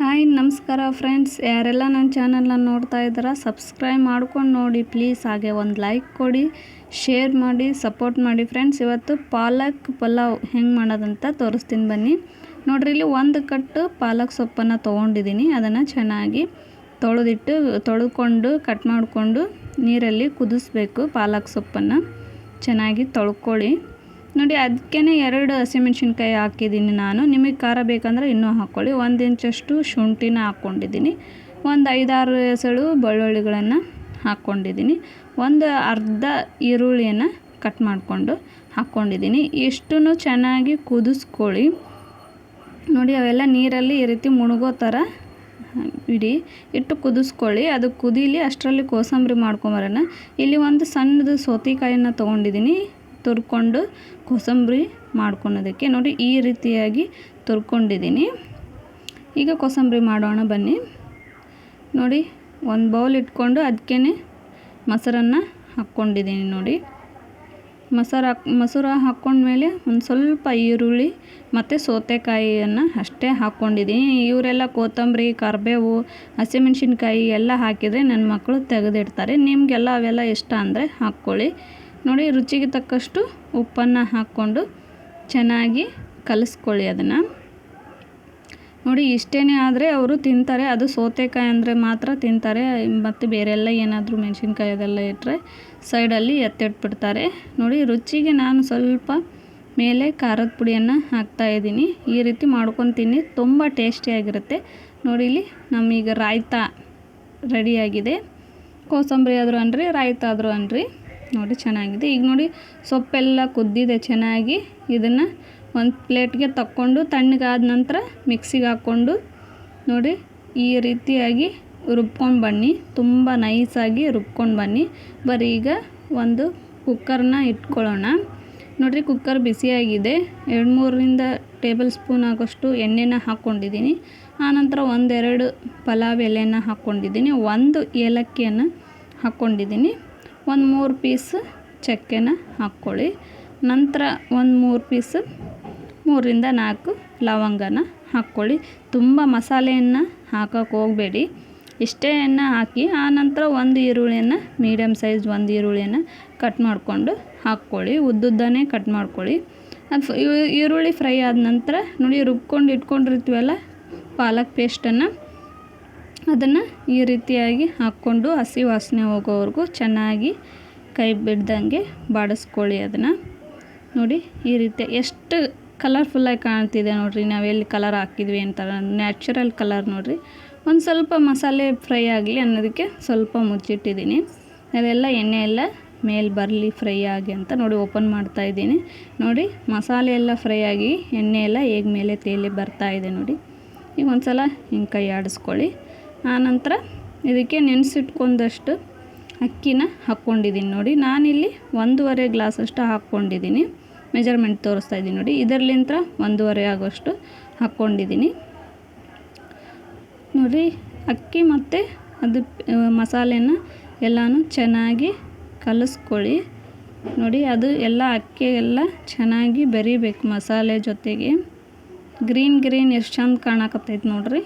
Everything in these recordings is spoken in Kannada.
ಹಾಯ್, ನಮಸ್ಕಾರ ಫ್ರೆಂಡ್ಸ್ ಯಾರೆಲ್ಲ ನನ್ನ ಚಾನಲ್ನ ನೋಡ್ತಾ ಇದ್ದೀರಾ ಸಬ್ಸ್ಕ್ರೈಬ್ ಮಾಡ್ಕೊಂಡು ನೋಡಿ. ಪ್ಲೀಸ್ ಹಾಗೆ ಒಂದು ಲೈಕ್ ಕೊಡಿ ಶೇರ್ ಮಾಡಿ ಸಪೋರ್ಟ್ ಮಾಡಿ ಫ್ರೆಂಡ್ಸ್ ಇವತ್ತು ಪಾಲಕ್ ಪಲಾವ್ ಹೆಂಗೆ ಮಾಡೋದಂತ ತೋರಿಸ್ತೀನಿ ಬನ್ನಿ. ನೋಡ್ರಿ, ಇಲ್ಲಿ ಒಂದು ಕಟ್ಟು ಪಾಲಕ್ ಸೊಪ್ಪನ್ನು ತೊಗೊಂಡಿದ್ದೀನಿ. ಅದನ್ನು ಚೆನ್ನಾಗಿ ತೊಳೆದಿಟ್ಟು, ತೊಳ್ಕೊಂಡು ಕಟ್ ಮಾಡಿಕೊಂಡು ನೀರಲ್ಲಿ ಕುದಿಸ್ಬೇಕು ಪಾಲಕ್ ಸೊಪ್ಪನ್ನು. ಚೆನ್ನಾಗಿ ತೊಳ್ಕೊಳ್ಳಿ. ನೋಡಿ ಅದಕ್ಕೇ ಎರಡು ಹಸಿಮೆಣ್ಸಿನ್ಕಾಯಿ ಹಾಕಿದ್ದೀನಿ ನಾನು. ನಿಮಗೆ ಖಾರ ಬೇಕಂದ್ರೆ ಇನ್ನೂ ಹಾಕ್ಕೊಳ್ಳಿ ಒಂದು ಇಂಚಷ್ಟು ಶುಂಠಿನ ಹಾಕ್ಕೊಂಡಿದ್ದೀನಿ. ಒಂದು ಐದಾರು ಎಸಳು ಬೆಳ್ಳುಳ್ಳಿಗಳನ್ನು ಹಾಕ್ಕೊಂಡಿದ್ದೀನಿ. ಒಂದು ಅರ್ಧ ಈರುಳ್ಳಿಯನ್ನು ಕಟ್ ಮಾಡಿಕೊಂಡು ಹಾಕ್ಕೊಂಡಿದ್ದೀನಿ. ಇಷ್ಟನ್ನು ಚೆನ್ನಾಗಿ ಕುದಿಸ್ಕೊಳ್ಳಿ. ನೋಡಿ, ಅವೆಲ್ಲ ನೀರಲ್ಲಿ ಈ ರೀತಿ ಮುಳುಗೋ ಥರ ಇಡಿ, ಇಟ್ಟು ಕುದಿಸ್ಕೊಳ್ಳಿ. ಅದು ಕುದೀಲಿ ಅಷ್ಟರಲ್ಲಿ ಕೋಸಂಬರಿ ಮಾಡ್ಕೊಂಬರೋಣ ಇಲ್ಲಿ ಒಂದು ಸಣ್ಣದು ಸೌತೆಕಾಯಿನ ತೊಗೊಂಡಿದ್ದೀನಿ. ತುರ್ಕೊಂಡು ಕೋಸಂಬರಿ ಮಾಡ್ಕೊಳೋದಕ್ಕೆ. ನೋಡಿ, ಈ ರೀತಿಯಾಗಿ ತುರ್ಕೊಂಡಿದ್ದೀನಿ. ಈಗ ಕೋಸಂಬರಿ ಮಾಡೋಣ, ಬನ್ನಿ. ನೋಡಿ, ಒಂದು ಬೌಲ್ ಇಟ್ಕೊಂಡು ಅದಕ್ಕೆ ಮೊಸರನ್ನು ಹಾಕ್ಕೊಂಡಿದ್ದೀನಿ ನೋಡಿ. ಮೊಸರು ಹಾಕ್, ಮೊಸರು ಹಾಕ್ಕೊಂಡ್ಮೇಲೆ ಒಂದು ಸ್ವಲ್ಪ ಈರುಳ್ಳಿ ಮತ್ತು ಸೌತೆಕಾಯಿಯನ್ನು ಅಷ್ಟೇ ಹಾಕ್ಕೊಂಡಿದ್ದೀನಿ. ಇವರೆಲ್ಲ ಕೊತ್ತಂಬರಿ, ಕರಿಬೇವು, ಹಸಿಮೆಣ್ಸಿನ್ಕಾಯಿ ಎಲ್ಲ ಹಾಕಿದರೆ ನನ್ನ ಮಕ್ಕಳು ತೆಗೆದಿಡ್ತಾರೆ. ನಿಮಗೆಲ್ಲ ಅವೆಲ್ಲ ಇಷ್ಟ ಅಂದರೆ ಹಾಕ್ಕೊಳ್ಳಿ. ನೋಡಿ ರುಚಿಗೆ ತಕ್ಕಷ್ಟು ಉಪ್ಪನ್ನು ಹಾಕ್ಕೊಂಡು ಚೆನ್ನಾಗಿ ಕಲಿಸ್ಕೊಳ್ಳಿ ಅದನ್ನು. ನೋಡಿ ಇಷ್ಟೇ ಆದರೆ ಅವರು ತಿಂತಾರೆ, ಅದು ಸೌತೆಕಾಯಿ ಅಂದರೆ ಮಾತ್ರ ತಿಂತಾರೆ. ಮತ್ತು ಬೇರೆಲ್ಲ ಏನಾದರೂ ಮೆಣಸಿನ್ಕಾಯಿ ಅದೆಲ್ಲ ಇಟ್ಟರೆ ಸೈಡಲ್ಲಿ ಎತ್ತಿಟ್ಬಿಡ್ತಾರೆ. ನೋಡಿ ರುಚಿಗೆ ನಾನು ಸ್ವಲ್ಪ ಮೇಲೆ ಖಾರದ ಪುಡಿಯನ್ನು ಹಾಕ್ತಾಯಿದ್ದೀನಿ ಈ ರೀತಿ ಮಾಡ್ಕೊತೀನಿ ತುಂಬ ಟೇಸ್ಟಿಯಾಗಿರುತ್ತೆ ನೋಡಿ ಇಲ್ಲಿ ನಮ್ಮೀಗ ರಾಯ್ತ ರೆಡಿಯಾಗಿದೆ. ಕೋಸಂಬರಿ ಆದರೂ ಅನ್ರಿ ರಾಯ್ತ ಆದರೂ ಅನ್ರಿ. ನೋಡಿ, ಚೆನ್ನಾಗಿದೆ. ಈಗ ನೋಡಿ, ಸೊಪ್ಪೆಲ್ಲ ಕುದ್ದಿದೆ ಚೆನ್ನಾಗಿ. ಇದನ್ನು ಒಂದು ಪ್ಲೇಟ್ಗೆ ತಕ್ಕೊಂಡು ತಣ್ಣಗಾದ ನಂತರ ಮಿಕ್ಸಿಗೆ ಹಾಕ್ಕೊಂಡು ನೋಡಿ, ಈ ರೀತಿಯಾಗಿ ರುಬ್ಕೊಂಡು ಬನ್ನಿ. ತುಂಬ ನೈಸಾಗಿ ರುಬ್ಕೊಂಡು ಬನ್ನಿ. ಬರೀ ಈಗ ಒಂದು ಕುಕ್ಕರ್ನ ಇಟ್ಕೊಳ್ಳೋಣ. ನೋಡಿರಿ ಕುಕ್ಕರ್ ಬಿಸಿಯಾಗಿದೆ ಎರಡು ಮೂರರಿಂದ ಟೇಬಲ್ ಸ್ಪೂನ್ ಆಗೋಷ್ಟು ಎಣ್ಣೆನ ಹಾಕ್ಕೊಂಡಿದ್ದೀನಿ. ಆನಂತರ ಒಂದೆರಡು ಪಲಾವ್ ಎಲೆನ ಹಾಕ್ಕೊಂಡಿದ್ದೀನಿ. ಒಂದು ಏಲಕ್ಕಿಯನ್ನು ಹಾಕ್ಕೊಂಡಿದ್ದೀನಿ. ಒಂದು ಮೂರು ಪೀಸ್ ಚಕ್ಕೆನ ಹಾಕ್ಕೊಳ್ಳಿ. ನಂತರ ಒಂದು ಮೂರು ಪೀಸ್ ಮೂರಿಂದ ನಾಲ್ಕು ಲವಂಗನ ಹಾಕ್ಕೊಳ್ಳಿ. ತುಂಬ ಮಸಾಲೆಯನ್ನು ಹಾಕೋಕೆ ಹೋಗಬೇಡಿ. ಇಷ್ಟೇ ಎಣ್ಣೆ ಹಾಕಿ ಆನಂತರ ಒಂದು ಈರುಳ್ಳಿಯನ್ನು ಮೀಡಿಯಮ್ ಸೈಜ್ ಒಂದು ಈರುಳ್ಳಿಯನ್ನು ಕಟ್ ಮಾಡಿಕೊಂಡು ಹಾಕ್ಕೊಳ್ಳಿ. ಉದ್ದುದ್ದನೇ ಕಟ್ ಮಾಡ್ಕೊಳ್ಳಿ. ಅದು ಈರುಳ್ಳಿ ಫ್ರೈ ಆದ ನಂತರ ನೋಡಿ ರುಬ್ಕೊಂಡು ಇಟ್ಕೊಂಡಿರ್ತೀವಲ್ಲ, ಪಾಲಕ್ ಪೇಸ್ಟನ್ನು ಅದನ್ನು ಈ ರೀತಿಯಾಗಿ ಹಾಕ್ಕೊಂಡು ಹಸಿ ವಾಸನೆ ಹೋಗೋವರೆಗೂ ಚೆನ್ನಾಗಿ ಕೈ ಬಿಡ್ದಂಗೆ ಬಾಡಿಸ್ಕೊಳ್ಳಿ ಅದನ್ನು. ನೋಡಿ, ಈ ರೀತಿ ಎಷ್ಟು ಕಲರ್ಫುಲ್ಲಾಗಿ ಕಾಣ್ತಿದೆ ನೋಡಿರಿ. ನಾವೆಲ್ಲಿ ಕಲರ್ ಹಾಕಿದ್ವಿ ಅಂತ ನ್ಯಾಚುರಲ್ ಕಲರ್ ನೋಡಿರಿ. ಒಂದು ಸ್ವಲ್ಪ ಮಸಾಲೆ ಫ್ರೈ ಆಗಲಿ ಅನ್ನೋದಕ್ಕೆ ಸ್ವಲ್ಪ ಮುಚ್ಚಿಟ್ಟಿದ್ದೀನಿ. ಅದೆಲ್ಲ ಎಣ್ಣೆ ಎಲ್ಲ ಮೇಲೆ ಬರಲಿ ಫ್ರೈ ಆಗಿ ಅಂತ ನೋಡಿ ಓಪನ್ ಮಾಡ್ತಾ ಇದ್ದೀನಿ. ನೋಡಿ, ಮಸಾಲೆ ಎಲ್ಲ ಫ್ರೈ ಆಗಿ ಎಣ್ಣೆ ಎಲ್ಲ ಹೇಗೆ ಮೇಲೆ ತೇಲಿ ಬರ್ತಾ ಇದೆ ನೋಡಿ. ಈಗ ಒಂದು ಸಲ ಹಿಂಗೆ ಕೈ ಆಡಿಸ್ಕೊಳ್ಳಿ. ಆನಂತರ ಇದಕ್ಕೆ ನೆನೆಸಿಟ್ಕೊಂಡಷ್ಟು ಅಕ್ಕಿನ ಹಾಕ್ಕೊಂಡಿದ್ದೀನಿ ನೋಡಿ. ನಾನಿಲ್ಲಿ ಒಂದೂವರೆ ಗ್ಲಾಸಷ್ಟು ಹಾಕ್ಕೊಂಡಿದ್ದೀನಿ. ಮೆಜರ್ಮೆಂಟ್ ತೋರಿಸ್ತಾ ಇದ್ದೀನಿ ನೋಡಿ. ಇದರಲ್ಲಿಂತ ಒಂದೂವರೆ ಆಗೋಷ್ಟು ಹಾಕ್ಕೊಂಡಿದ್ದೀನಿ. ನೋಡಿ, ಅಕ್ಕಿ ಮತ್ತು ಅದು ಮಸಾಲೆನ ಎಲ್ಲನೂ ಚೆನ್ನಾಗಿ ಕಲಿಸ್ಕೊಳ್ಳಿ. ನೋಡಿ, ಅದು ಎಲ್ಲ ಅಕ್ಕಿ ಎಲ್ಲ ಚೆನ್ನಾಗಿ ಬೆರಿಬೇಕು ಮಸಾಲೆ ಜೊತೆಗೆ. ಗ್ರೀನ್ ಗ್ರೀನ್, ಎಷ್ಟು ಚಂದ ಕಾಣಕತ್ತೈತೆ ನೋಡಿರಿ.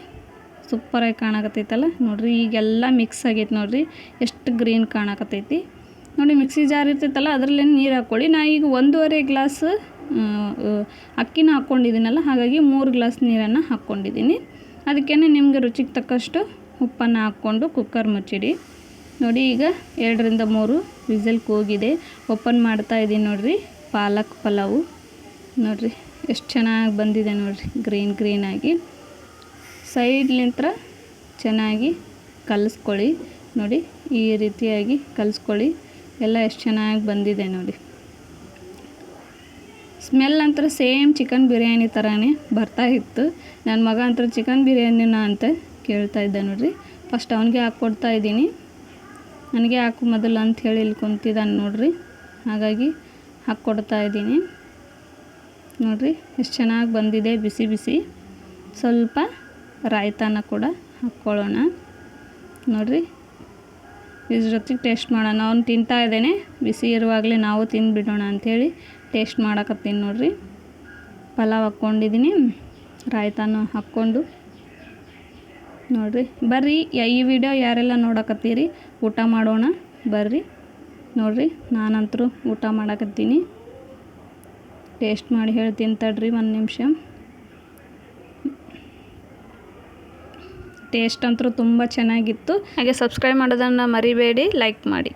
ಸೂಪರಾಗಿ ಕಾಣಕತ್ತೈತಲ್ಲ? ನೋಡಿರಿ, ಈಗೆಲ್ಲ ಮಿಕ್ಸ್ ಆಗೈತೆ ನೋಡಿರಿ. ಎಷ್ಟು ಗ್ರೀನ್ ಕಾಣಕತ್ತೈತಿ. ನೋಡಿ, ಮಿಕ್ಸಿ ಜಾರ್ ಇರ್ತೈತಲ್ಲ ಅದರಲ್ಲೇ ನೀರು ಹಾಕ್ಕೊಳ್ಳಿ. ನಾ ಈಗ ಒಂದೂವರೆ ಗ್ಲಾಸ್ ಅಕ್ಕಿನ ಹಾಕ್ಕೊಂಡಿದ್ದೀನಲ್ಲ, ಹಾಗಾಗಿ ಮೂರು ಗ್ಲಾಸ್ ನೀರನ್ನು ಹಾಕ್ಕೊಂಡಿದ್ದೀನಿ. ಅದಕ್ಕೇ ನಿಮಗೆ ರುಚಿಗೆ ತಕ್ಕಷ್ಟು ಉಪ್ಪನ್ನು ಹಾಕ್ಕೊಂಡು ಕುಕ್ಕರ್ ಮುಚ್ಚಿಡಿ. ನೋಡಿ, ಈಗ ಎರಡರಿಂದ ಮೂರು ವಿಸಲ್ ಕೂಗಿದೆ. ಓಪನ್ ಮಾಡ್ತಾ ಇದ್ದೀನಿ ನೋಡಿರಿ, ಪಾಲಕ್ ಪಲಾವು. ನೋಡಿರಿ, ಎಷ್ಟು ಚೆನ್ನಾಗಿ ಬಂದಿದೆ ನೋಡಿರಿ ಗ್ರೀನ್ ಗ್ರೀನಾಗಿ ಸೈಡ್ಲಿಂತ್ರ ಚೆನ್ನಾಗಿ ಕಲಿಸ್ಕೊಳ್ಳಿ ನೋಡಿ, ಈ ರೀತಿಯಾಗಿ ಕಲಿಸ್ಕೊಳ್ಳಿ. ಎಲ್ಲ ಎಷ್ಟು ಚೆನ್ನಾಗಿ ಬಂದಿದೆ ನೋಡಿ. ಸ್ಮೆಲ್ ಅಂತರ ಸೇಮ್ ಚಿಕನ್ ಬಿರಿಯಾನಿ ಥರನೇ ಬರ್ತಾ ಇತ್ತು. ನನ್ನ ಮಗ ಅಂತರ ಚಿಕನ್ ಬಿರಿಯಾನಿನ ಅಂತ ಕೇಳ್ತಾ ಇದ್ದೆ ನೋಡಿರಿ. ಫಸ್ಟ್ ಅವನಿಗೆ ಹಾಕ್ಕೊಡ್ತಾ ಇದ್ದೀನಿ. ನನಗೆ ಹಾಕು ಮೊದಲು ಅಂತ ಹೇಳಿ ಇಲ್ಲಿ ಕುಂತಿದ್ದಾನೆ ನೋಡಿರಿ. ಹಾಗಾಗಿ ಹಾಕ್ಕೊಡ್ತಾ ಇದ್ದೀನಿ. ನೋಡಿರಿ, ಎಷ್ಟು ಚೆನ್ನಾಗಿ ಬಂದಿದೆ, ಬಿಸಿ ಬಿಸಿ. ಸ್ವಲ್ಪ ರಾಯ್ತಾನ ಕೂಡ ಹಾಕ್ಕೊಳ್ಳೋಣ. ನೋಡಿರಿ, ಇದ್ರ ಜೊತೆಗೆ ಟೇಸ್ಟ್ ಮಾಡೋಣ. ಅವ್ನು ತಿಂತಾ ಇದ್ದೇನೆ. ಬಿಸಿ ಇರುವಾಗಲೇ ನಾವು ತಿಂದುಬಿಡೋಣ ಅಂಥೇಳಿ ಟೇಸ್ಟ್ ಮಾಡಕತ್ತೀನಿ ನೋಡಿರಿ. ಪಲಾವ್ ಹಾಕ್ಕೊಂಡಿದ್ದೀನಿ. ರಾಯ್ತಾನು ಹಾಕ್ಕೊಂಡು. ನೋಡಿರಿ, ಬರ್ರಿ, ಈ ವಿಡಿಯೋ ಯಾರೆಲ್ಲ ನೋಡಕತ್ತೀರಿ, ಊಟ ಮಾಡೋಣ, ಬರ್ರಿ. ನೋಡಿರಿ ನಾನಂತರೂ ಊಟ ಮಾಡಕತ್ತೀನಿ. ಟೇಸ್ಟ್ ಮಾಡಿ ಹೇಳ್ತೀನಿ ತಡ್ರಿ, ಒಂದು ನಿಮಿಷ. ಟೇಸ್ಟ್ ಅಂತೂ ತುಂಬ ಚೆನ್ನಾಗಿತ್ತು. ಹಾಗೆ ಸಬ್ಸ್ಕ್ರೈಬ್ ಮಾಡೋದನ್ನು ಮರಿಬೇಡಿ ಲೈಕ್ ಮಾಡಿ.